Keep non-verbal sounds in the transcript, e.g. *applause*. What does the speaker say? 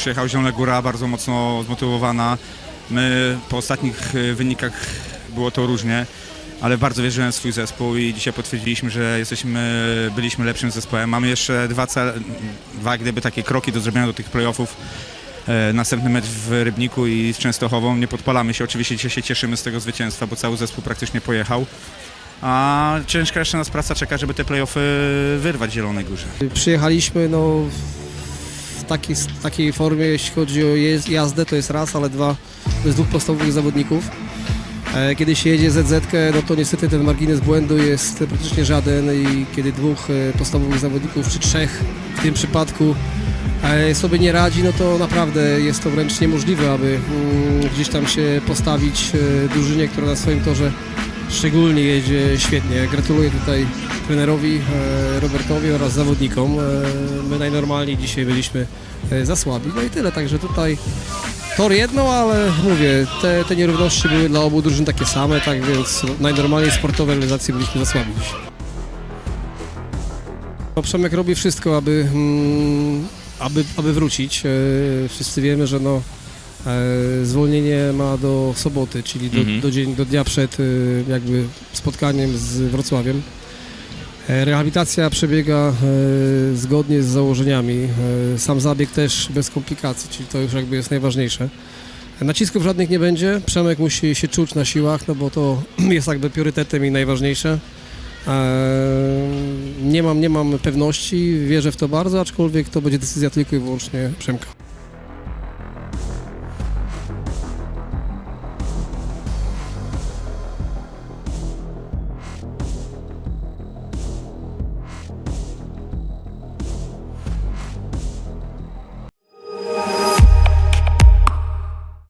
przyjechała Zielona Góra, bardzo mocno zmotywowana. My po ostatnich y, wynikach było to różnie, ale bardzo wierzyłem w swój zespół i dzisiaj potwierdziliśmy, że jesteśmy, byliśmy lepszym zespołem. Mamy jeszcze dwa, dwa gdyby takie kroki do zrobienia do tych playoffów. E, Następny mecz w Rybniku i z Częstochową. Nie podpalamy się, oczywiście dzisiaj się cieszymy z tego zwycięstwa, bo cały zespół praktycznie pojechał. A ciężka jeszcze nas praca czeka, żeby te playoffy wyrwać Zielonej Górze. Przyjechaliśmy no, w takiej, formie, jeśli chodzi o jazdę, to jest raz, ale dwa, to jest dwóch podstawowych zawodników. E, Kiedy się jedzie ZZ, no to niestety ten margines błędu jest praktycznie żaden i kiedy dwóch e, podstawowych zawodników, czy trzech w tym przypadku e, sobie nie radzi, no to naprawdę jest to wręcz niemożliwe, aby mm, gdzieś tam się postawić drużynie, która na swoim torze szczególnie jedzie świetnie. Gratuluję tutaj trenerowi e, Robertowi oraz zawodnikom. E, My najnormalniej dzisiaj byliśmy e, za słabi. No i tyle, także tutaj tor jedno, ale mówię, te, te nierówności były dla obu drużyn takie same, tak więc najnormalniej sportowe realizacje byliśmy za słabi. No, Przemek robi wszystko, aby, mm, aby, aby wrócić. Wszyscy wiemy, że no, zwolnienie ma do soboty, czyli do, Mhm. do, dzień, do dnia przed e, jakby spotkaniem z Wrocławiem. E, Rehabilitacja przebiega e, zgodnie z założeniami. E, Sam zabieg też bez komplikacji, czyli to już jakby jest najważniejsze. Nacisków żadnych nie będzie. Przemek musi się czuć na siłach, no bo to *clears throat* jest jakby priorytetem i najważniejsze. Nie mam, nie mam pewności, wierzę w to bardzo, aczkolwiek to będzie decyzja tylko i wyłącznie Przemka.